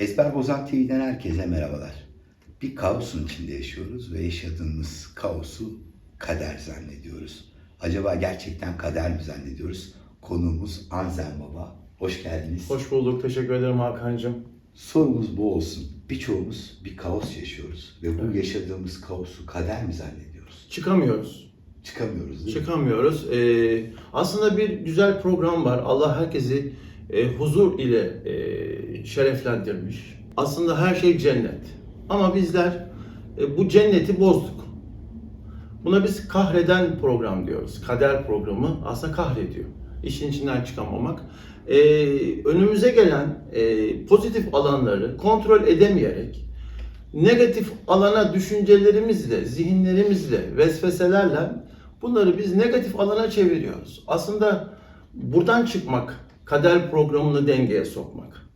Ezber Bozan TV'den herkese merhabalar. Bir kaosun içinde yaşıyoruz ve yaşadığımız kaosu kader zannediyoruz. Acaba gerçekten kader mi zannediyoruz? Konuğumuz Anzen Baba. Hoş geldiniz. Hoş bulduk. Teşekkür ederim Hakan'cığım. Sorumuz bu olsun. Birçoğumuz bir kaos yaşıyoruz ve bu Evet. yaşadığımız kaosu kader mi zannediyoruz? Çıkamıyoruz. Çıkamıyoruz değil mi? Çıkamıyoruz. Ee, aslında bir güzel program var. Allah herkesi e, huzur ile e, şereflendirmiş. Aslında her şey cennet. Ama bizler e, bu cenneti bozduk. Buna biz kahreden program diyoruz. Kader programı aslında kahrediyor. İşin içinden çıkamamak. Ee, önümüze gelen e, pozitif alanları kontrol edemeyerek negatif alana düşüncelerimizle, zihinlerimizle, vesveselerle bunları biz negatif alana çeviriyoruz. Aslında buradan çıkmak, kader programını dengeye sokmak.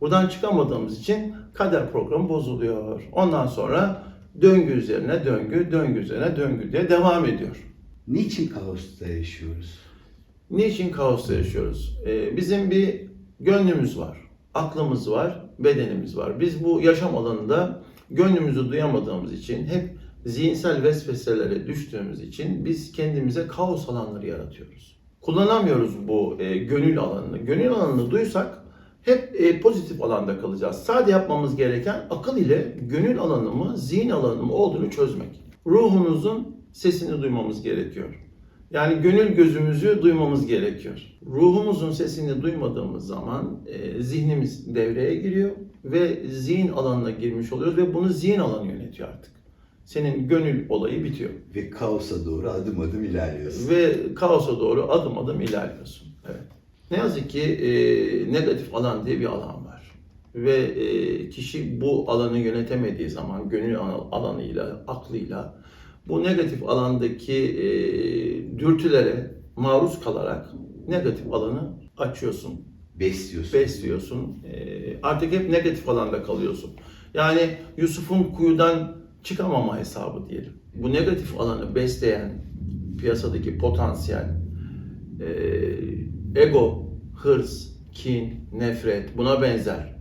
Buradan çıkamadığımız için kader programı bozuluyor. Ondan sonra döngü üzerine döngü, döngü üzerine döngü diye devam ediyor. Niçin kaosta yaşıyoruz? Niçin kaosta yaşıyoruz? Ee, bizim bir gönlümüz var, aklımız var, bedenimiz var. Biz bu yaşam alanında gönlümüzü duyamadığımız için, hep zihinsel vesveselere düştüğümüz için biz kendimize kaos alanları yaratıyoruz. Kullanamıyoruz bu e, gönül alanını. Gönül alanını duysak hep e, pozitif alanda kalacağız. Sadece yapmamız gereken akıl ile gönül alanı mı, zihin alanı mı olduğunu çözmek. Ruhunuzun sesini duymamız gerekiyor. Yani gönül gözümüzü duymamız gerekiyor. Ruhumuzun sesini duymadığımız zaman e, zihnimiz devreye giriyor ve zihin alanına girmiş oluyoruz ve bunu zihin alanı yönetiyor artık. Senin gönül olayı bitiyor Ve kaosa doğru adım adım ilerliyoruz. ve kaosa doğru adım adım ilerliyorsun. Evet. Ne yazık ki e, negatif alan diye bir alan var. Ve e, kişi bu alanı yönetemediği zaman gönül al- alanıyla, aklıyla bu negatif alandaki e, dürtülere maruz kalarak negatif alanı açıyorsun, Besliyorsun. besliyorsun. E, artık hep negatif alanda kalıyorsun. Yani Yusuf'un kuyudan çıkamama hesabı diyelim. Bu negatif alanı besleyen piyasadaki potansiyel e, ego, hırs, kin, nefret buna benzer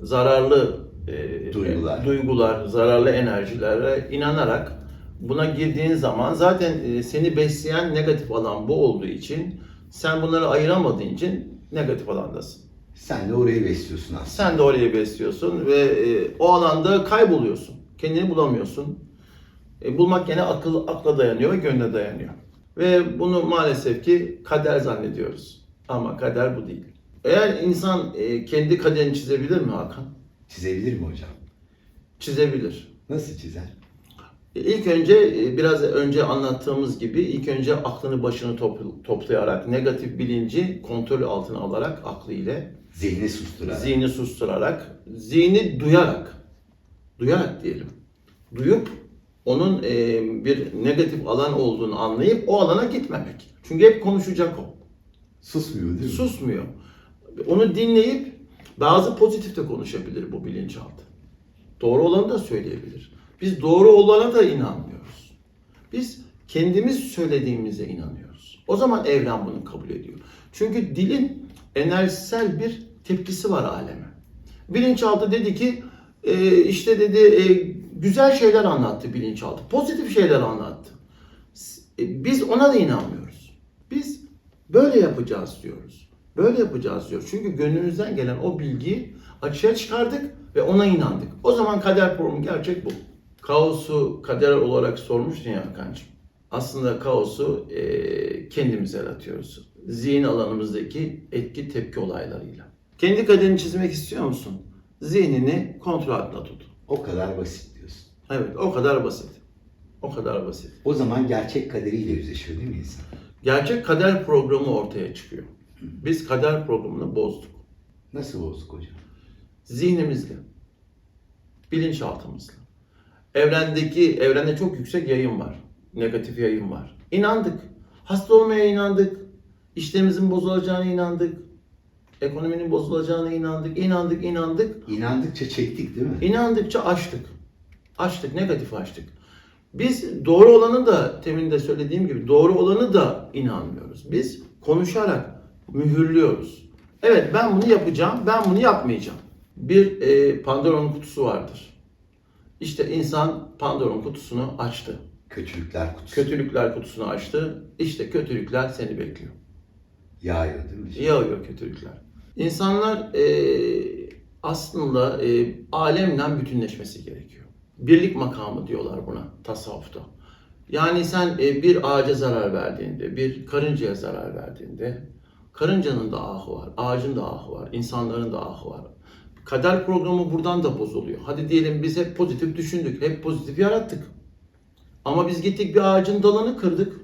zararlı e, Duygular. duygular, zararlı enerjilere inanarak buna girdiğin zaman zaten e, seni besleyen negatif alan bu olduğu için sen bunları ayıramadığın için negatif alandasın. Sen de orayı besliyorsun aslında. Sen de orayı besliyorsun ve e, o alanda kayboluyorsun. Kendini bulamıyorsun. E, bulmak gene akıl akla dayanıyor ve gönle dayanıyor. Ve bunu maalesef ki kader zannediyoruz. Ama kader bu değil. Eğer insan e, kendi kaderini çizebilir mi Hakan? Çizebilir mi hocam? Çizebilir. Nasıl çizer? E, İlk önce e, biraz önce anlattığımız gibi ilk önce aklını başını topl- toplayarak negatif bilinci kontrol altına alarak aklı ile Zihni susturarak. Zihni susturarak, zihni duyarak, duyarak diyelim. Duyup onun e, bir negatif alan olduğunu anlayıp o alana gitmemek. Çünkü hep konuşacak o. Susmuyor değil mi? Susmuyor. Onu dinleyip bazı pozitif de konuşabilir bu bilinçaltı. Doğru olanı da söyleyebilir. Biz doğru olana da inanmıyoruz. Biz kendimiz söylediğimize inanıyoruz. O zaman evren bunu kabul ediyor. Çünkü dilin enerjisel bir tepkisi var aleme. Bilinçaltı dedi ki e, işte dedi e, güzel şeyler anlattı bilinçaltı. Pozitif şeyler anlattı. E, biz ona da inanmıyoruz. Biz böyle yapacağız diyoruz. Böyle yapacağız diyoruz. Çünkü gönlümüzden gelen o bilgiyi açığa çıkardık ve ona inandık. O zaman kader programı gerçek bu. Kaosu kader olarak sormuştun ya Hakan'cığım. Aslında kaosu e, kendimiz yaratıyoruz. Zihin alanımızdaki etki tepki olaylarıyla. Kendi kaderini çizmek istiyor musun? Zihnini kontrol altında tut. O kadar basit diyorsun. Evet o kadar basit. O kadar basit. O zaman gerçek kaderiyle yüzleşiyor değil mi insan? Gerçek kader programı ortaya çıkıyor. Biz kader programını bozduk. Nasıl bozduk hocam? Zihnimizle, bilinçaltımızla. Evrendeki, evrende çok yüksek yayın var. Negatif yayın var. İnandık. Hasta olmaya inandık. İşlerimizin bozulacağına inandık. Ekonominin bozulacağına inandık. İnandık, inandık. İnandıkça çektik değil mi? İnandıkça açtık. Açtık, negatif açtık. Biz doğru olanı da, temin de söylediğim gibi doğru olanı da inanmıyoruz. Biz konuşarak mühürlüyoruz. Evet ben bunu yapacağım, ben bunu yapmayacağım. Bir e, Pandora'nın kutusu vardır. İşte insan Pandora'nın kutusunu açtı. Kötülükler kutusu. Kötülükler kutusunu açtı. İşte kötülükler seni bekliyor. Yağıyor değil mi? Yağıyor kötülükler. İnsanlar e, aslında e, alemle bütünleşmesi gerekiyor. Birlik makamı diyorlar buna tasavvufta. Yani sen e, bir ağaca zarar verdiğinde, bir karıncaya zarar verdiğinde, karıncanın da ahı var, ağacın da ahı var, insanların da ahı var. Kader programı buradan da bozuluyor. Hadi diyelim biz hep pozitif düşündük, hep pozitif yarattık. Ama biz gittik bir ağacın dalını kırdık.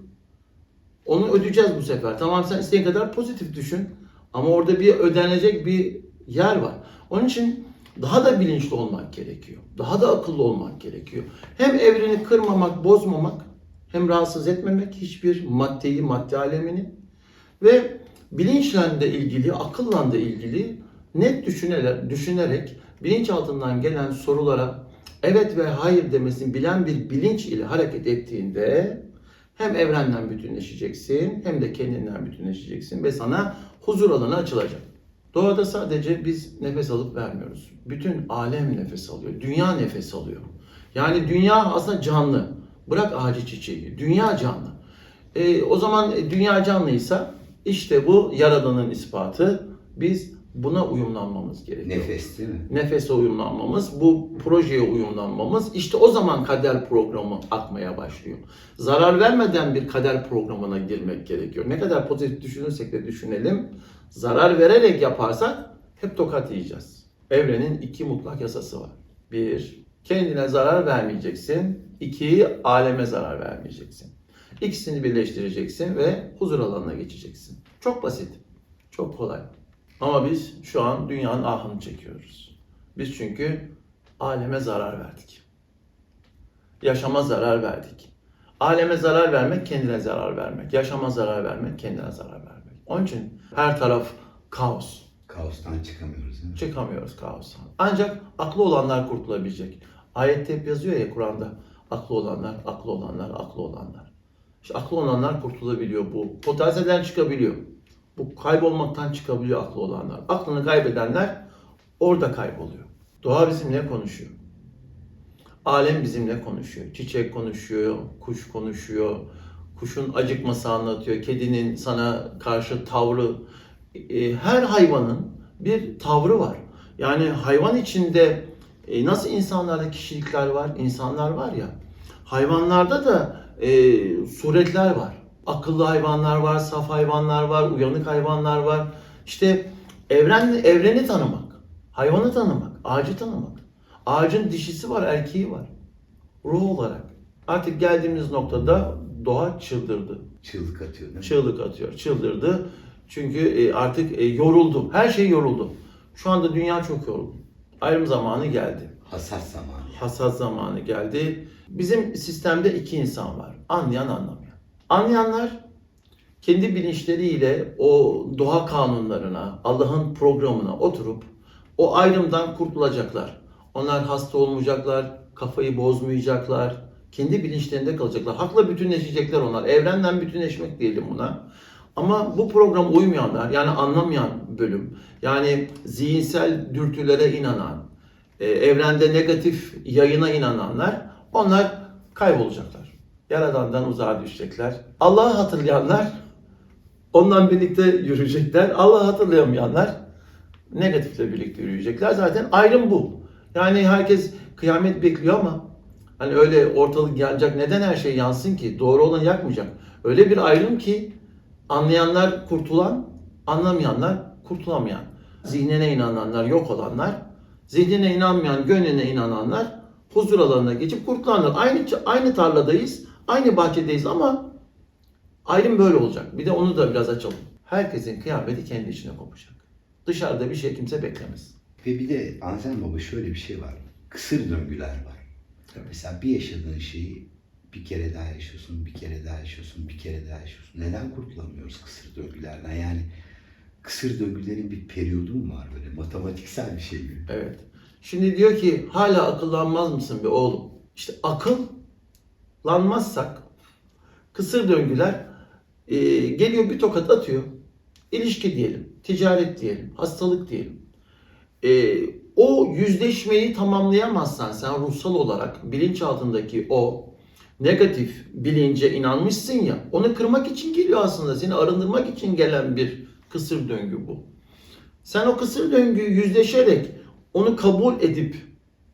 Onu ödeyeceğiz bu sefer. Tamam sen istediğin kadar pozitif düşün. Ama orada bir ödenecek bir yer var. Onun için daha da bilinçli olmak gerekiyor. Daha da akıllı olmak gerekiyor. Hem evreni kırmamak, bozmamak, hem rahatsız etmemek hiçbir maddeyi, madde alemini ve bilinçle de ilgili, akılla da ilgili net düşünerek, düşünerek bilinçaltından gelen sorulara evet ve hayır demesini bilen bir bilinç ile hareket ettiğinde hem evrenden bütünleşeceksin hem de kendinden bütünleşeceksin ve sana huzur alanı açılacak. Doğada sadece biz nefes alıp vermiyoruz. Bütün alem nefes alıyor. Dünya nefes alıyor. Yani dünya aslında canlı. Bırak ağacı çiçeği. Dünya canlı. E, o zaman dünya canlıysa işte bu Yaradan'ın ispatı. Biz buna uyumlanmamız gerekiyor Nefes değil mi? nefese uyumlanmamız, bu projeye uyumlanmamız işte o zaman kader programı akmaya başlıyor. Zarar vermeden bir kader programına girmek gerekiyor. Ne kadar pozitif düşünürsek de düşünelim, zarar vererek yaparsak hep tokat yiyeceğiz. Evrenin iki mutlak yasası var. Bir, kendine zarar vermeyeceksin. İki, aleme zarar vermeyeceksin. İkisini birleştireceksin ve huzur alanına geçeceksin. Çok basit, çok kolay. Ama biz şu an dünyanın ahını çekiyoruz. Biz çünkü aleme zarar verdik. Yaşama zarar verdik. Aleme zarar vermek kendine zarar vermek. Yaşama zarar vermek kendine zarar vermek. Onun için her taraf kaos. Kaostan çıkamıyoruz değil mi? Çıkamıyoruz kaostan. Ancak aklı olanlar kurtulabilecek. Ayette hep yazıyor ya Kur'an'da. Aklı olanlar, aklı olanlar, aklı olanlar. İşte aklı olanlar kurtulabiliyor bu. Potansiyelden çıkabiliyor. Bu kaybolmaktan çıkabiliyor aklı olanlar. Aklını kaybedenler orada kayboluyor. Doğa bizimle konuşuyor. Alem bizimle konuşuyor. Çiçek konuşuyor, kuş konuşuyor. Kuşun acıkması anlatıyor. Kedinin sana karşı tavrı. E, Her hayvanın bir tavrı var. Yani hayvan içinde e, nasıl insanlarda kişilikler var, insanlar var ya. Hayvanlarda da e, suretler var. Akıllı hayvanlar var, saf hayvanlar var, uyanık hayvanlar var. İşte evren, evreni tanımak, hayvanı tanımak, ağacı tanımak. Ağacın dişisi var, erkeği var. Ruh olarak. Artık geldiğimiz noktada doğa çıldırdı. Çığlık atıyor değil mi? Çığlık atıyor, çıldırdı. Çünkü e, artık e, yoruldu. Her şey yoruldu. Şu anda dünya çok yoruldu. Ayrım zamanı geldi. Hassas zamanı. Hasat zamanı geldi. Bizim sistemde iki insan var. Anlayan, anlamayan. Anlayanlar kendi bilinçleriyle o doğa kanunlarına, Allah'ın programına oturup o ayrımdan kurtulacaklar. Onlar hasta olmayacaklar, kafayı bozmayacaklar, kendi bilinçlerinde kalacaklar. Hakla bütünleşecekler onlar. Evrenden bütünleşmek diyelim buna. Ama bu program uymayanlar, yani anlamayan bölüm, yani zihinsel dürtülere inanan, e, evrende negatif yayına inananlar, onlar kaybolacaklar. Yaradan'dan uzağa düşecekler. Allah'ı hatırlayanlar ondan birlikte yürüyecekler. Allah'ı hatırlayamayanlar negatifle birlikte yürüyecekler. Zaten ayrım bu. Yani herkes kıyamet bekliyor ama hani öyle ortalık yanacak. Neden her şey yansın ki? Doğru olan yakmayacak. Öyle bir ayrım ki anlayanlar kurtulan, anlamayanlar kurtulamayan. Zihnine inananlar yok olanlar, zihnine inanmayan, gönlüne inananlar huzur alanına geçip kurtulanlar. Aynı aynı tarladayız, aynı bahçedeyiz ama ayrım böyle olacak. Bir de onu da biraz açalım. Herkesin kıyameti kendi içine kopacak. Dışarıda bir şey kimse beklemez. Ve bir de Anselm Baba şöyle bir şey var. Kısır döngüler var. Evet. Mesela bir yaşadığın şeyi bir kere daha yaşıyorsun, bir kere daha yaşıyorsun, bir kere daha yaşıyorsun. Neden kurtulamıyoruz kısır döngülerden? Yani kısır döngülerin bir periyodu mu var böyle matematiksel bir şey mi? Evet. Şimdi diyor ki hala akıllanmaz mısın be oğlum? İşte akıllanmazsak kısır döngüler e, geliyor bir tokat atıyor. İlişki diyelim, ticaret diyelim, hastalık diyelim. E, o yüzleşmeyi tamamlayamazsan sen ruhsal olarak bilinçaltındaki o negatif bilince inanmışsın ya onu kırmak için geliyor aslında seni arındırmak için gelen bir kısır döngü bu. Sen o kısır döngüyü yüzleşerek onu kabul edip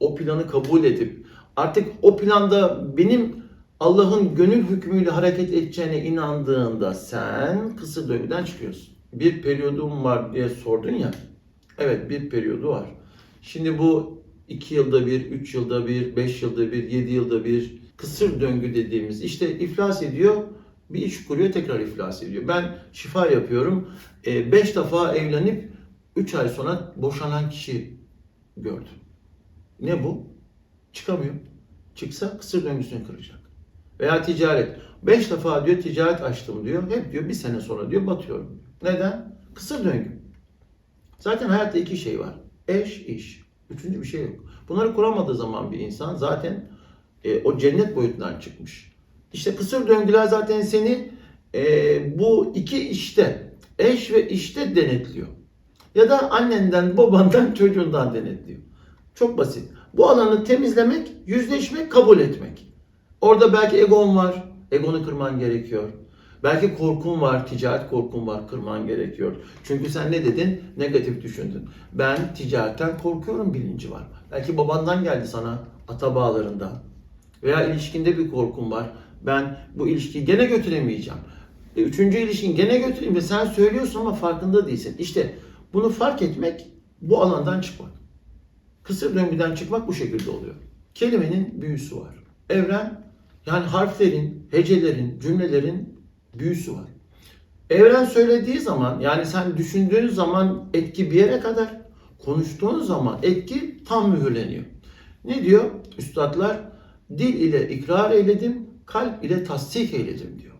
o planı kabul edip artık o planda benim Allah'ın gönül hükmüyle hareket edeceğine inandığında sen kısır döngüden çıkıyorsun. Bir periyodum var diye sordun ya. Evet bir periyodu var. Şimdi bu 2 yılda bir, 3 yılda bir, 5 yılda bir, 7 yılda bir kısır döngü dediğimiz işte iflas ediyor, bir iş kuruyor tekrar iflas ediyor. Ben şifa yapıyorum. 5 defa evlenip 3 ay sonra boşanan kişi gördüm. Ne bu? Çıkamıyor. Çıksa kısır döngüsünü kıracak. Veya ticaret. 5 defa diyor ticaret açtım diyor. Hep diyor bir sene sonra diyor batıyorum. Neden? Kısır döngü. Zaten hayatta iki şey var. Eş, iş. Üçüncü bir şey yok. Bunları kuramadığı zaman bir insan zaten e, o cennet boyutundan çıkmış. İşte kısır döngüler zaten seni e, bu iki işte, eş ve işte denetliyor. Ya da annenden, babandan, çocuğundan denetliyor. Çok basit. Bu alanı temizlemek, yüzleşmek, kabul etmek. Orada belki egon var. Egonu kırman gerekiyor. Belki korkun var, ticaret korkun var, kırman gerekiyor. Çünkü sen ne dedin? Negatif düşündün. Ben ticaretten korkuyorum bilinci var. Belki babandan geldi sana, ata bağlarından. Veya ilişkinde bir korkun var. Ben bu ilişkiyi gene götüremeyeceğim. E, Üçüncü ilişkin gene götüreyim ve sen söylüyorsun ama farkında değilsin. İşte bunu fark etmek, bu alandan çıkmak. Kısır döngüden çıkmak bu şekilde oluyor. Kelimenin büyüsü var. Evren yani harflerin, hecelerin, cümlelerin büyüsü var. Evren söylediği zaman yani sen düşündüğün zaman etki bir yere kadar, konuştuğun zaman etki tam mühürleniyor. Ne diyor üstadlar? Dil ile ikrar eyledim, kalp ile tasdik eyledim diyor.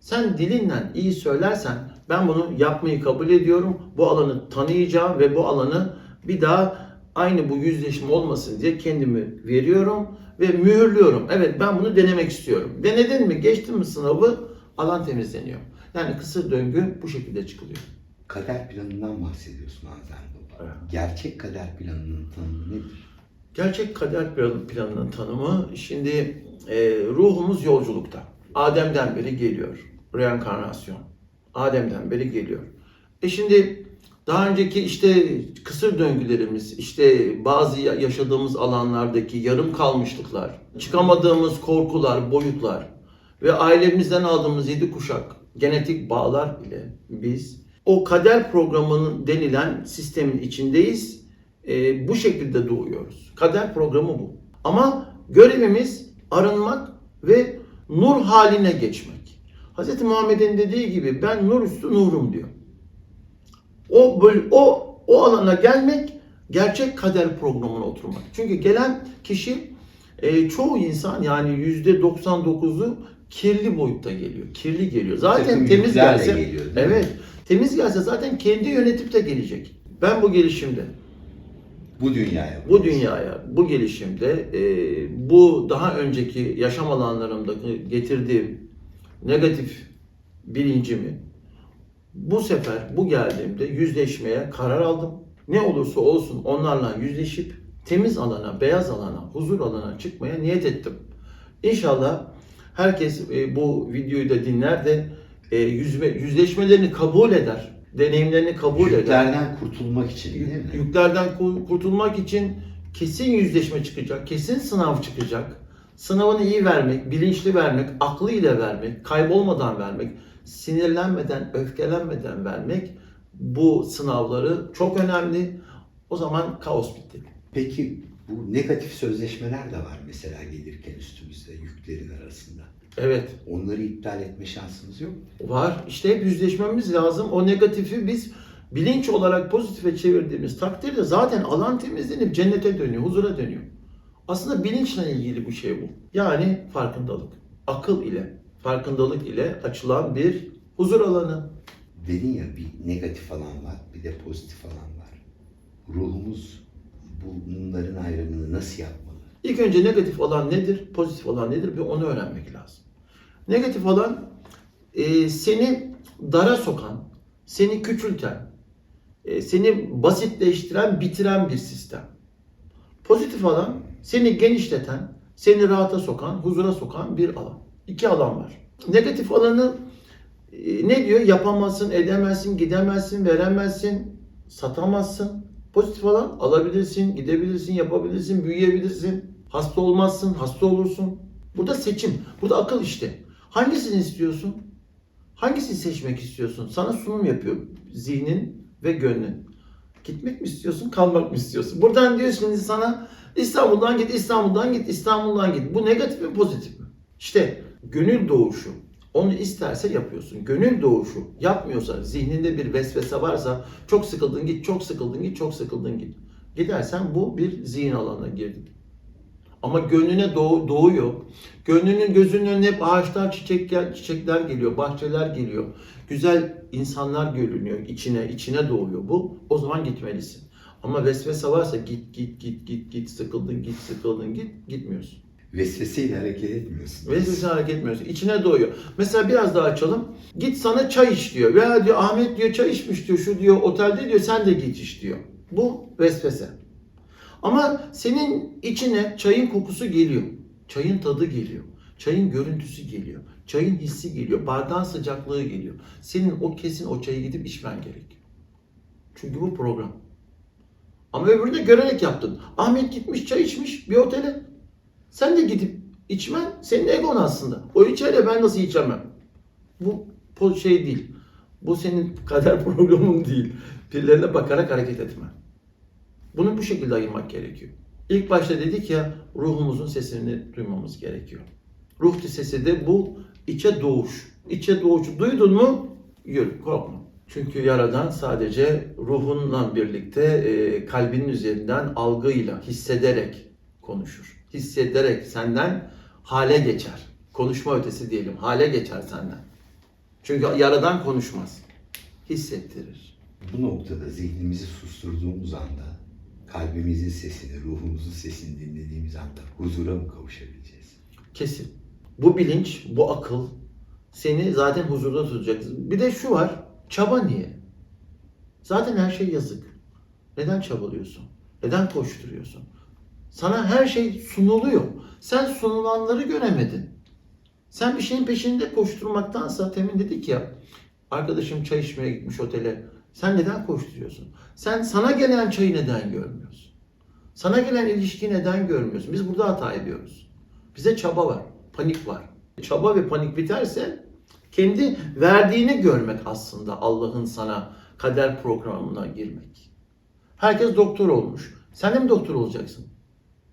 Sen dilinle iyi söylersen ben bunu yapmayı kabul ediyorum. Bu alanı tanıyacağım ve bu alanı bir daha aynı bu yüzleşme olmasın diye kendimi veriyorum ve mühürlüyorum. Evet ben bunu denemek istiyorum. Denedin mi? Geçtin mi sınavı? Alan temizleniyor. Yani kısır döngü bu şekilde çıkılıyor. Kader planından bahsediyorsun Azem Baba. Evet. Gerçek kader planının tanımı nedir? Gerçek kader plan- planının tanımı şimdi e, ruhumuz yolculukta. Adem'den beri geliyor. Reenkarnasyon. Adem'den beri geliyor. E şimdi daha önceki işte kısır döngülerimiz, işte bazı ya- yaşadığımız alanlardaki yarım kalmışlıklar, çıkamadığımız korkular, boyutlar ve ailemizden aldığımız yedi kuşak genetik bağlar ile biz o kader programının denilen sistemin içindeyiz. E, bu şekilde doğuyoruz. Kader programı bu. Ama görevimiz arınmak ve nur haline geçmek. Hz. Muhammed'in dediği gibi ben nur üstü nurum diyor. O böl o o alana gelmek gerçek kader programına oturmak. Çünkü gelen kişi e, çoğu insan yani yüzde 99'u kirli boyutta geliyor. Kirli geliyor. Zaten temiz gelse geliyor, evet. Temiz gelse zaten kendi yönetip de gelecek. Ben bu gelişimde Bu dünyaya. bu dünyaya, bu gelişimde e, bu daha önceki yaşam alanlarımdaki getirdiğim negatif bilincimi bu sefer bu geldiğimde yüzleşmeye karar aldım. Ne olursa olsun onlarla yüzleşip temiz alana, beyaz alana, huzur alana çıkmaya niyet ettim. İnşallah herkes e, bu videoyu da dinler de e, yüzme, yüzleşmelerini kabul eder, deneyimlerini kabul eder. Yüklerden kurtulmak için değil mi? Yük- Yüklerden ku- kurtulmak için kesin yüzleşme çıkacak, kesin sınav çıkacak. Sınavını iyi vermek, bilinçli vermek, aklıyla vermek, kaybolmadan vermek, sinirlenmeden, öfkelenmeden vermek bu sınavları çok önemli. O zaman kaos bitti. Peki bu negatif sözleşmeler de var mesela gelirken üstümüzde yüklerin arasında. Evet, Onları iptal etme şansımız yok. mu? var. İşte hep yüzleşmemiz lazım. O negatifi biz bilinç olarak pozitife çevirdiğimiz takdirde zaten alan temizlenip cennete dönüyor, huzura dönüyor. Aslında bilinçle ilgili bu şey bu. Yani farkındalık. Akıl ile, farkındalık ile açılan bir huzur alanı. Dedin ya bir negatif alan var, bir de pozitif alan var. Ruhumuz bunların ayrımını nasıl yapmalı? İlk önce negatif alan nedir, pozitif alan nedir bir onu öğrenmek lazım. Negatif alan e, seni dara sokan, seni küçülten, e, seni basitleştiren, bitiren bir sistem. Pozitif alan seni genişleten, seni rahata sokan, huzura sokan bir alan. İki alan var. Negatif alanı e, ne diyor? Yapamazsın, edemezsin, gidemezsin, veremezsin, satamazsın. Pozitif alan alabilirsin, gidebilirsin, yapabilirsin, büyüyebilirsin. Hasta olmazsın, hasta olursun. Burada seçim, burada akıl işte. Hangisini istiyorsun? Hangisini seçmek istiyorsun? Sana sunum yapıyor zihnin ve gönlün. Gitmek mi istiyorsun, kalmak mı istiyorsun? Buradan diyor şimdi sana İstanbul'dan git, İstanbul'dan git, İstanbul'dan git. Bu negatif mi, pozitif mi? İşte gönül doğuşu. Onu isterse yapıyorsun. Gönül doğuşu yapmıyorsa, zihninde bir vesvese varsa çok sıkıldın git, çok sıkıldın git, çok sıkıldın git. Gidersen bu bir zihin alanına girdik. Ama gönlüne doğ- doğuyor. Gönlünün gözünün önüne hep ağaçlar, çiçekler, çiçekler geliyor, bahçeler geliyor. Güzel insanlar görünüyor içine, içine doğuyor bu. O zaman gitmelisin. Ama vesvese varsa git, git, git, git, git, sıkıldın, git, sıkıldın, git, gitmiyorsun. Vesveseyle hareket etmiyorsun. Vesvese hareket etmiyorsun. İçine doğuyor. Mesela biraz daha açalım. Git sana çay iç diyor. Veya diyor Ahmet diyor çay içmiş diyor. Şu diyor otelde diyor sen de git iç diyor. Bu vesvese. Ama senin içine çayın kokusu geliyor. Çayın tadı geliyor. Çayın görüntüsü geliyor. Çayın hissi geliyor. Bardağın sıcaklığı geliyor. Senin o kesin o çayı gidip içmen gerekiyor. Çünkü bu program. Ama öbürünü de görerek yaptın. Ahmet gitmiş çay içmiş bir otele. Sen de gidip içmen senin egon aslında. O içer ben nasıl içemem? Bu şey değil. Bu senin kader programın değil. Birilerine bakarak hareket etme. Bunu bu şekilde ayırmak gerekiyor. İlk başta dedik ya ruhumuzun sesini duymamız gerekiyor. Ruh sesi de bu içe doğuş. İçe doğuşu duydun mu yürü korkma. Çünkü Yaradan sadece ruhunla birlikte e, kalbinin üzerinden algıyla, hissederek konuşur. Hissederek senden hale geçer. Konuşma ötesi diyelim. Hale geçer senden. Çünkü Yaradan konuşmaz. Hissettirir. Bu noktada zihnimizi susturduğumuz anda kalbimizin sesini, ruhumuzun sesini dinlediğimiz anda huzura mı kavuşabileceğiz? Kesin. Bu bilinç, bu akıl seni zaten huzurda tutacak. Bir de şu var. Çaba niye? Zaten her şey yazık. Neden çabalıyorsun? Neden koşturuyorsun? Sana her şey sunuluyor. Sen sunulanları göremedin. Sen bir şeyin peşinde koşturmaktansa temin dedik ya arkadaşım çay içmeye gitmiş otele. Sen neden koşturuyorsun? Sen sana gelen çayı neden görmüyorsun? Sana gelen ilişkiyi neden görmüyorsun? Biz burada hata ediyoruz. Bize çaba var, panik var. Çaba ve panik biterse kendi verdiğini görmek aslında Allah'ın sana kader programına girmek. Herkes doktor olmuş. Sen de mi doktor olacaksın?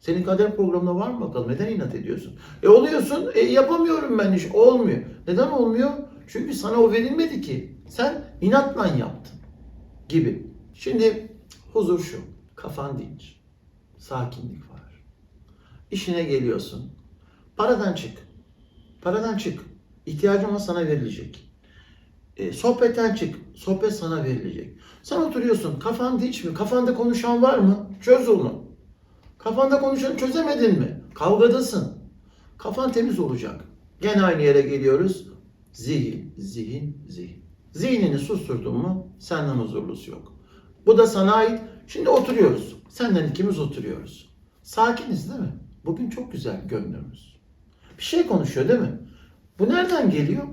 Senin kader programında var mı bakalım? Neden inat ediyorsun? E oluyorsun, e yapamıyorum ben iş. Olmuyor. Neden olmuyor? Çünkü sana o verilmedi ki. Sen inatla yaptın. Gibi. Şimdi huzur şu. Kafan dinç. Sakinlik var. İşine geliyorsun. Paradan çık. Paradan çık. İhtiyacın olan sana verilecek. E, sohbetten çık. Sohbet sana verilecek. Sen oturuyorsun. Kafan dinç mi? Kafanda konuşan var mı? Çöz onu. Kafanda konuşanı çözemedin mi? Kavgadasın. Kafan temiz olacak. Gene aynı yere geliyoruz. Zihin, zihin, zihin. Zihnini susturdun mu senden huzurlusu yok. Bu da sana ait. Şimdi oturuyoruz. Senden ikimiz oturuyoruz. Sakiniz değil mi? Bugün çok güzel gönlümüz. Bir şey konuşuyor değil mi? Bu nereden geliyor?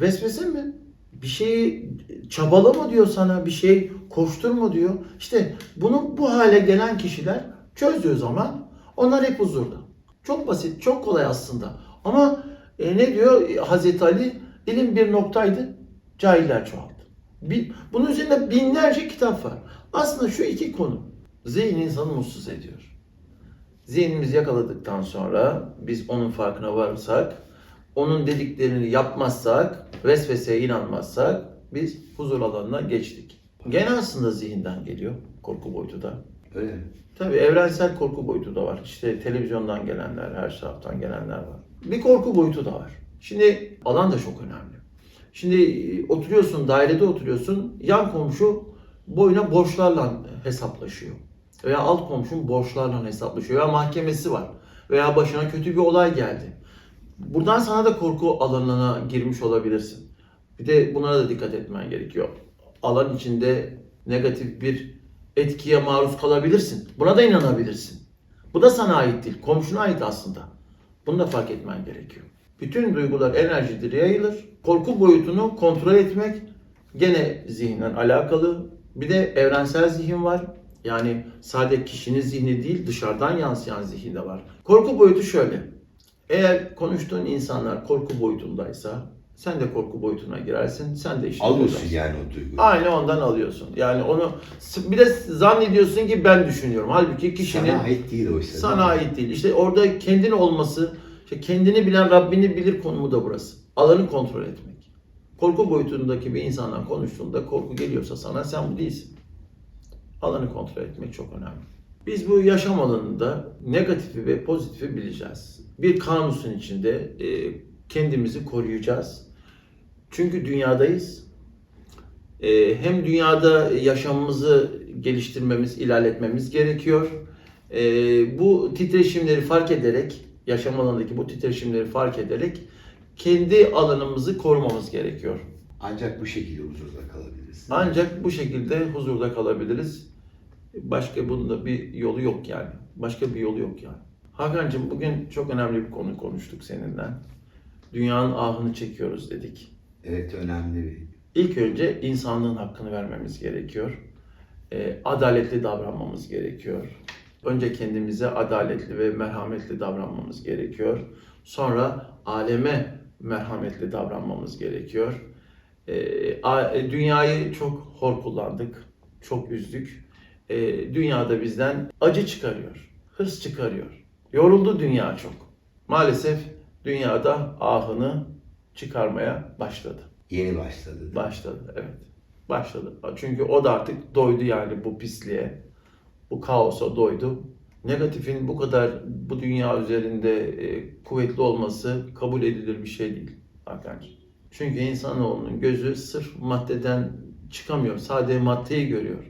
Vesvese mi? Bir şeyi çabala mı diyor sana? Bir şey koştur mu diyor? İşte bunu bu hale gelen kişiler çözdüğü zaman onlar hep huzurda. Çok basit, çok kolay aslında. Ama e, ne diyor Hazreti Ali? İlim bir noktaydı, cahiller çoğaldı. Bir, bunun üzerinde binlerce kitap var. Aslında şu iki konu zihin insanı mutsuz ediyor. Zihnimizi yakaladıktan sonra biz onun farkına varırsak, onun dediklerini yapmazsak, vesveseye inanmazsak biz huzur alanına geçtik. Gene aslında zihinden geliyor korku boyutu da. Öyle mi? Tabii evrensel korku boyutu da var. İşte televizyondan gelenler, her taraftan gelenler var. Bir korku boyutu da var. Şimdi alan da çok önemli. Şimdi e, oturuyorsun, dairede oturuyorsun, yan komşu boyuna borçlarla hesaplaşıyor. Veya alt komşun borçlarla hesaplaşıyor. Veya mahkemesi var. Veya başına kötü bir olay geldi. Buradan sana da korku alanına girmiş olabilirsin. Bir de bunlara da dikkat etmen gerekiyor. Alan içinde negatif bir etkiye maruz kalabilirsin. Buna da inanabilirsin. Bu da sana ait değil, komşuna ait aslında. Bunu da fark etmen gerekiyor. Bütün duygular enerjidir, yayılır. Korku boyutunu kontrol etmek gene zihinden alakalı. Bir de evrensel zihin var. Yani sadece kişinin zihni değil, dışarıdan yansıyan zihin de var. Korku boyutu şöyle. Eğer konuştuğun insanlar korku boyutundaysa, sen de korku boyutuna girersin, sen de işte Alıyorsun yani o duyguyu. Aynı ondan alıyorsun. Yani onu bir de zannediyorsun ki ben düşünüyorum. Halbuki kişinin Sana ait değil oysa. değil sana mi? ait değil. İşte orada kendin olması, işte kendini bilen Rabbini bilir konumu da burası. Alanı kontrol etmek. Korku boyutundaki bir insanla konuştuğunda korku geliyorsa sana sen bu değilsin. Alanı kontrol etmek çok önemli. Biz bu yaşam alanında negatifi ve pozitifi bileceğiz. Bir kanusun içinde kendimizi koruyacağız. Çünkü dünyadayız. E, hem dünyada yaşamımızı geliştirmemiz, ilerletmemiz gerekiyor. E, bu titreşimleri fark ederek, yaşam alanındaki bu titreşimleri fark ederek kendi alanımızı korumamız gerekiyor. Ancak bu şekilde huzurda kalabiliriz. Ancak bu şekilde huzurda kalabiliriz. Başka bunda bir yolu yok yani. Başka bir yolu yok yani. Hakan'cığım bugün çok önemli bir konu konuştuk seninle. Dünyanın ahını çekiyoruz dedik. Evet önemli bir İlk önce insanlığın hakkını vermemiz gerekiyor. Ee, adaletli davranmamız gerekiyor. Önce kendimize adaletli ve merhametli davranmamız gerekiyor. Sonra aleme merhametli davranmamız gerekiyor. Ee, e, dünyayı çok hor kullandık, çok üzdük. Ee, dünyada bizden acı çıkarıyor, hırs çıkarıyor. Yoruldu dünya çok. Maalesef dünyada ahını çıkarmaya başladı. yeni başladı. Başladı, evet. Başladı. Çünkü o da artık doydu yani bu pisliğe, bu kaosa doydu. Negatifin bu kadar bu dünya üzerinde e, kuvvetli olması kabul edilir bir şey değil Hakan'cığım. Çünkü insanoğlunun gözü sırf maddeden çıkamıyor. Sadece maddeyi görüyor.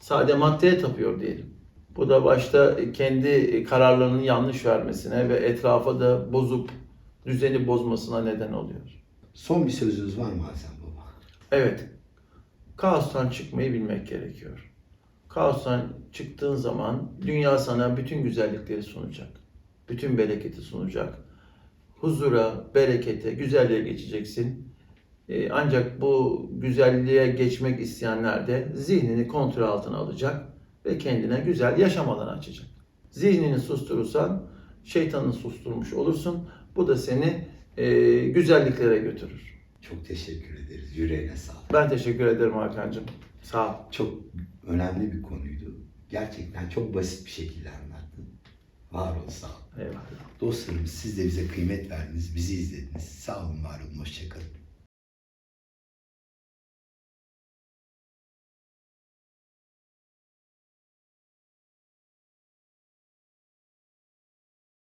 Sadece maddeye tapıyor diyelim. Bu da başta kendi kararlarının yanlış vermesine ve etrafa da bozup düzeni bozmasına neden oluyor. Son bir sözünüz var mı Hasan Baba? Evet. Kaostan çıkmayı bilmek gerekiyor. Kaostan çıktığın zaman dünya sana bütün güzellikleri sunacak. Bütün bereketi sunacak. Huzura, berekete, güzelliğe geçeceksin. Ee, ancak bu güzelliğe geçmek isteyenler de zihnini kontrol altına alacak ve kendine güzel yaşam alanı açacak. Zihnini susturursan şeytanı susturmuş olursun. Bu da seni e, güzelliklere götürür. Çok teşekkür ederiz. Yüreğine sağlık. Ben teşekkür ederim Hakan'cığım. Sağ ol. Çok önemli bir konuydu. Gerçekten çok basit bir şekilde anlattın. Var ol sağ ol. Eyvallah. Dostlarım siz de bize kıymet verdiniz, bizi izlediniz. Sağ olun, var olun, hoşçakalın.